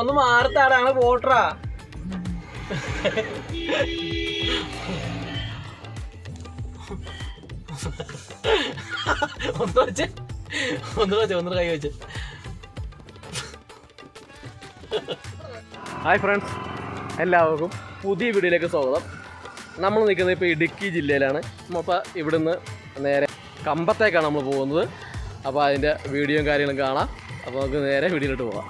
ഒന്ന് മാറത്താടാണ് പോട്ടറാ ഒന്ന് വെച്ച് ഒന്ന് വെച്ച് ഒന്ന് കൈ വെച്ച്. ഹായ് ഫ്രണ്ട്സ് എല്ലാവർക്കും പുതിയ വീഡിയോയിലേക്ക് സ്വാഗതം. നമ്മൾ നിൽക്കുന്നത് ഇപ്പോൾ ഇടുക്കി ജില്ലയിലാണ്. അപ്പോൾ ഇവിടുന്ന് നേരെ കമ്പത്തേക്കാണ് നമ്മൾ പോകുന്നത്. അപ്പോൾ അതിന്റെ വീഡിയോയും കാര്യങ്ങളും കാണാം. അപ്പോൾ നമുക്ക് നേരെ വീഡിയോയിലോട്ട് പോകാം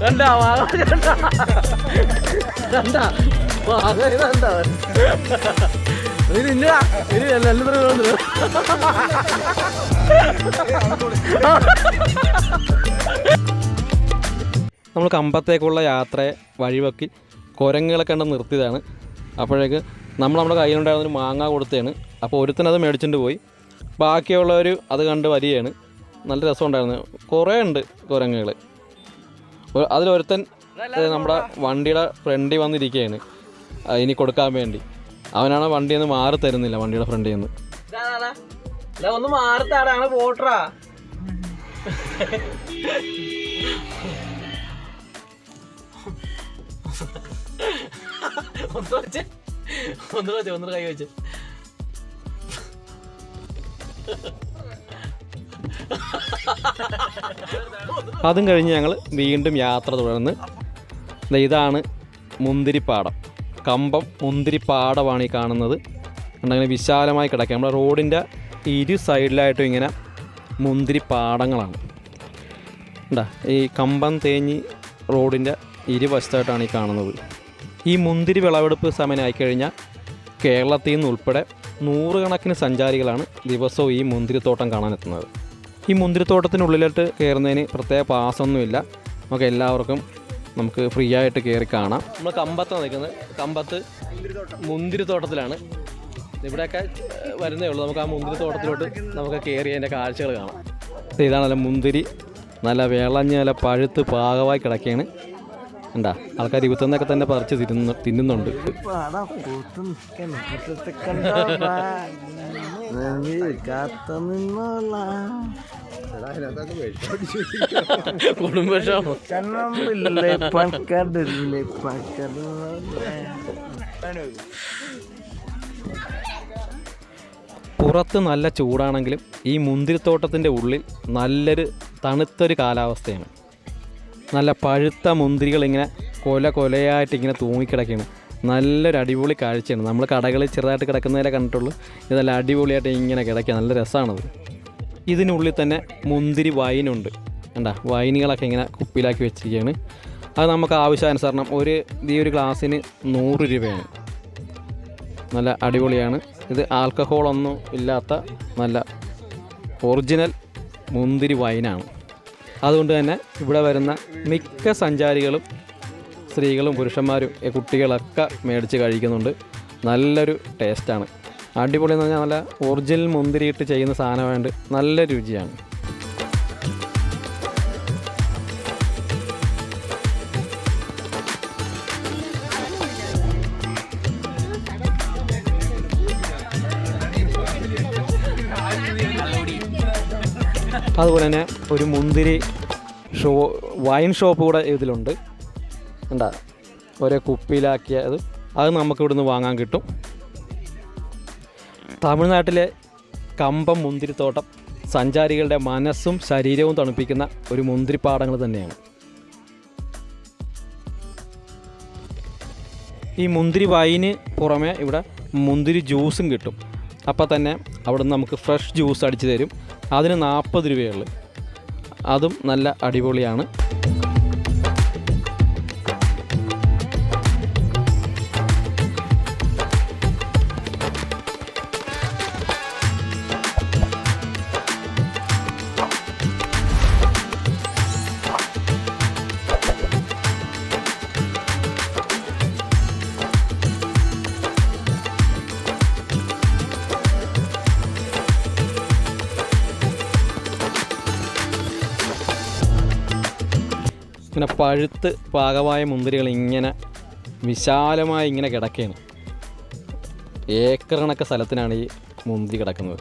കണ്ടാ വാങ്ങ കണ്ടാ കണ്ടാ വാങ്ങ കണ്ടാ എല്ലാത്തിനും നമ്മൾ കമ്പത്തേക്കുള്ള യാത്ര വഴിവെക്കി കുരങ്ങുകളെ കണ്ട് നിർത്തിയതാണ്. അപ്പോഴേക്ക് നമ്മൾ നമ്മുടെ കയ്യിലുണ്ടായിരുന്ന ഒരു മാങ്ങ കൊടുത്തതാണ്. അപ്പോൾ ഒരുത്തനത് മേടിച്ചിട്ട് പോയി. ബാക്കിയുള്ളവർ അത് കണ്ട് വരികയാണ് നല്ല രസമുണ്ടായിരുന്നു. കുറേ ഉണ്ട് കുരങ്ങുകൾ അതിലൊരുത്തൻ നമ്മുടെ വണ്ടിയുടെ ഫ്രണ്ടിൽ വന്നിരിക്കുകയാണ്. ഇനി കൊടുക്കാൻ വേണ്ടി. അവനാണ് വണ്ടി ഒന്ന് മാറി തരുന്നില്ല വണ്ടിയുടെ ഫ്രണ്ടിൽ നിന്ന് ഒന്ന് മാറത്താടാ ഞങ്ങൾ പോട്ടറാ ഒന്ന് വെച്ച് ഒന്ന് വെച്ച് ഒന്ന് കൈ വെച്ച്. അതും കഴിഞ്ഞ് ഞങ്ങൾ വീണ്ടും യാത്ര തുടർന്ന്. ഇതാണ് മുന്തിരിപ്പാടം. കമ്പം മുന്തിരി പാടമാണ് ഈ കാണുന്നത്. അങ്ങനെ വിശാലമായി കിടക്കുക നമ്മുടെ റോഡിന്റെ ഇരു സൈഡിലായിട്ടും ഇങ്ങനെ മുന്തിരി പാടങ്ങളാണ് ഉണ്ടാ ഈ കമ്പം തേഞ്ഞി റോഡിന്റെ ഇരുവശത്തായിട്ടാണ് ഈ കാണുന്നത്. ഈ മുന്തിരി വിളവെടുപ്പ് സമയമായി കഴിഞ്ഞാൽ കേരളത്തിൽ നിന്ന് ഉൾപ്പെടെ നൂറുകണക്കിന് സഞ്ചാരികളാണ് ദിവസവും ഈ മുന്തിരിത്തോട്ടം കാണാനെത്തുന്നത്. ഈ മുന്തിരിത്തോട്ടത്തിനുള്ളിലോട്ട് കയറുന്നതിന് പ്രത്യേക പാസൊന്നുമില്ല. നമുക്ക് എല്ലാവർക്കും നമുക്ക് ഫ്രീ ആയിട്ട് കയറി കാണാം. നമ്മൾ കമ്പത്താണ് നിൽക്കുന്നത്. കമ്പത്ത് മുന്തിരിത്തോട്ടത്തിലാണ്. ഇവിടെയൊക്കെ വരുന്നേ ഉള്ളൂ. നമുക്ക് ആ മുന്തിരിത്തോട്ടത്തിലോട്ട് നമുക്ക് കയറി അതിന്റെ കാഴ്ചകൾ കാണാം. ഇതാണല്ലോ മുന്തിരി. നല്ല വിളഞ്ഞ് നല്ല പഴുത്ത് പാകമായി കിടക്കുകയാണ് ഉണ്ടാ? ആൾക്കാർ ഇരുപത്തൊന്നൊക്കെ തന്നെ പറിച്ച് തിരുന്നു തിന്നുന്നുണ്ട്. കുടുംബക്ഷേമം പുറത്ത് നല്ല ചൂടാണെങ്കിലും ഈ മുന്തിരിത്തോട്ടത്തിന്റെ ഉള്ളിൽ നല്ലൊരു തണുത്തൊരു കാലാവസ്ഥയാണ്. നല്ല പഴുത്ത മുന്തിരികൾ ഇങ്ങനെ കൊല കൊലയായിട്ട് ഇങ്ങനെ തൂങ്ങിക്കിടക്കുകയാണ് നല്ലൊരു അടിപൊളി കാഴ്ചയാണ്. നമ്മൾ കടകളിൽ ചെറുതായിട്ട് കിടക്കുന്നതിലെ കണ്ടിട്ടുള്ളൂ. ഇത് അടിപൊളിയായിട്ട് ഇങ്ങനെ കിടക്കുക. നല്ല രസമാണത്. ഇതിനുള്ളിൽ തന്നെ മുന്തിരി വൈനുണ്ട്. കണ്ടാ വൈനുകളൊക്കെ ഇങ്ങനെ കുപ്പിയിലാക്കി വെച്ചിരിക്കുകയാണ്. അത് നമുക്ക് ആവശ്യാനുസരണം ഒരു ഈ ഒരു ഗ്ലാസ്സിന് നൂറ് രൂപയാണ്. നല്ല അടിപൊളിയാണ്. ഇത് ആൽക്കഹോളൊന്നും ഇല്ലാത്ത നല്ല ഒറിജിനൽ മുന്തിരി വൈനാണ്. അതുകൊണ്ട് തന്നെ ഇവിടെ വരുന്ന മിക്ക സഞ്ചാരികളും സ്ത്രീകളും പുരുഷന്മാരും കുട്ടികളൊക്കെ മേടിച്ച് കഴിക്കുന്നുണ്ട്. നല്ലൊരു ടേസ്റ്റാണ് അടിപൊളി എന്ന് പറഞ്ഞാൽ നല്ല ഒറിജിനൽ മുന്തിരിയിട്ട് ചെയ്യുന്ന സാധനമായതുകൊണ്ട് നല്ല രുചിയാണ്. അതുപോലെ തന്നെ ഒരു മുന്തിരി ഷോ വൈൻ ഷോപ്പ് കൂടെ ഇതിലുണ്ട്. എന്താ ഒരേ കുപ്പിയിലാക്കിയത് അത് നമുക്ക് ഇവിടുന്ന് വാങ്ങാൻ കിട്ടും. തമിഴ്നാട്ടിലെ കമ്പം മുന്തിരിത്തോട്ടം സഞ്ചാരികളുടെ മനസ്സും ശരീരവും തണുപ്പിക്കുന്ന ഒരു മുന്തിരിപ്പാടങ്ങൾ തന്നെയാണ്. ഈ മുന്തിരി വൈന് പുറമെ ഇവിടെ മുന്തിരി ജ്യൂസും കിട്ടും. അപ്പോൾ തന്നെ അവിടുന്ന് നമുക്ക് ഫ്രഷ് ജ്യൂസ് അടിച്ചു തരും. അതിന് നാൽപ്പത് രൂപയുള്ളു അതും നല്ല അടിപൊളിയാണ്. ഇങ്ങനെ പഴുത്ത് പാകമായ മുന്തിരികൾ ഇങ്ങനെ വിശാലമായി ഇങ്ങനെ കിടക്കുകയാണ് ഏക്കർ കണക്ക് സ്ഥലത്തിനാണ് ഈ മുന്തിരി കിടക്കുന്നത്.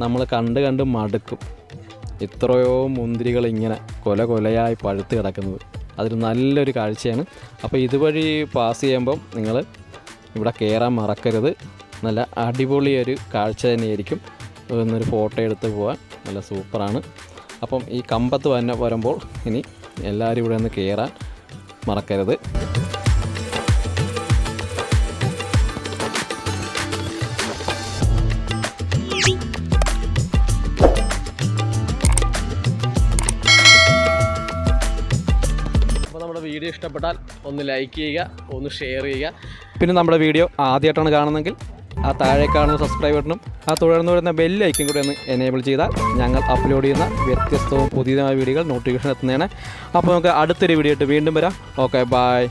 നമ്മൾ കണ്ട് കണ്ട് മടുക്കും. ഇത്രയോ മുന്തിരികൾ ഇങ്ങനെ കൊല കൊലയായി പഴുത്ത് കിടക്കുന്നത്. അതൊരു നല്ലൊരു കാഴ്ചയാണ്. അപ്പോൾ ഇതുവഴി പാസ് ചെയ്യുമ്പം നിങ്ങൾ ഇവിടെ കയറാൻ മറക്കരുത്. നല്ല അടിപൊളിയൊരു കാഴ്ച തന്നെയായിരിക്കും. എന്നൊരു ഫോട്ടോ എടുത്ത് പോകാൻ നല്ല സൂപ്പറാണ്. അപ്പം ഈ കമ്പത്ത് തന്നെ വരുമ്പോൾ ഇനി എല്ലാവരും ഇവിടെ നിന്ന് കയറാൻ മറക്കരുത്. അപ്പോൾ നമ്മുടെ വീഡിയോ ഇഷ്ടപ്പെട്ടാൽ ഒന്ന് ലൈക്ക് ചെയ്യുക ഒന്ന് ഷെയർ ചെയ്യുക. പിന്നെ നമ്മുടെ വീഡിയോ ആദ്യമായിട്ടാണ് കാണുന്നതെങ്കിൽ ആ താഴെ കാണുന്ന സബ്സ്ക്രൈബ് ബട്ടണും ആ തുടർന്ന് വരുന്ന ബെല്ലൈക്കും കൂടി ഒന്ന് എനേബിൾ ചെയ്താൽ ഞങ്ങൾ അപ്ലോഡ് ചെയ്യുന്ന വ്യത്യസ്തവും പുതിയതുമായ വീഡിയോകൾ നോട്ടിഫിക്കേഷൻ എത്തുന്നതാണ്. അപ്പോൾ നമുക്ക് അടുത്തൊരു വീഡിയോ ആയിട്ട് വീണ്ടും വരാം. Okay bye